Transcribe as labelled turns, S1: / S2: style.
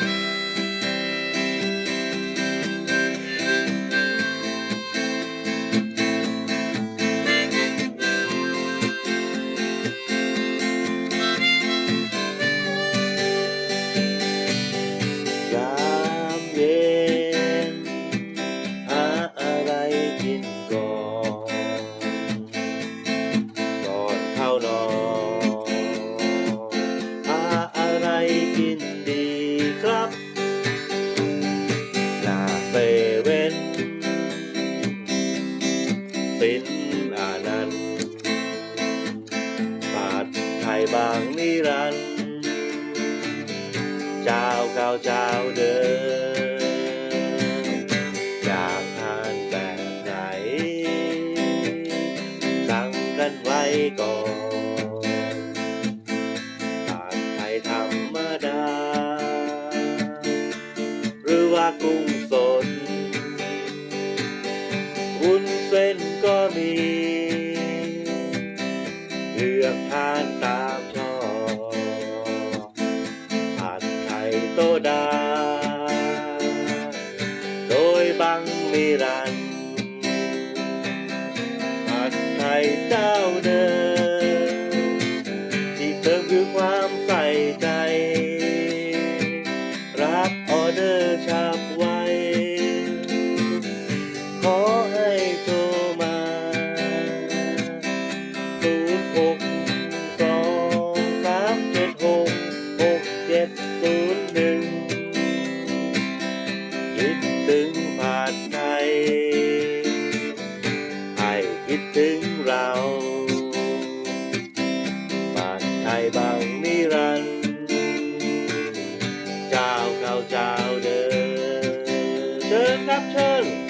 S1: ย บางนิรันดร์เจ้าเก่าเจ้าเดิมอยากทานแบบไหน สั่งกันไว้ก่อนปาดไทยธรรมดา หรือว่ากุ้งสดวุ้นเส้นก็มี โซดา โดยบังมิรันด คิดถึงผ่านไทยให้คิดถึงเราผ่านไทยบางนิรันดร์เจ้าเก่าเจ้าเดิมเชิญครับเชิญ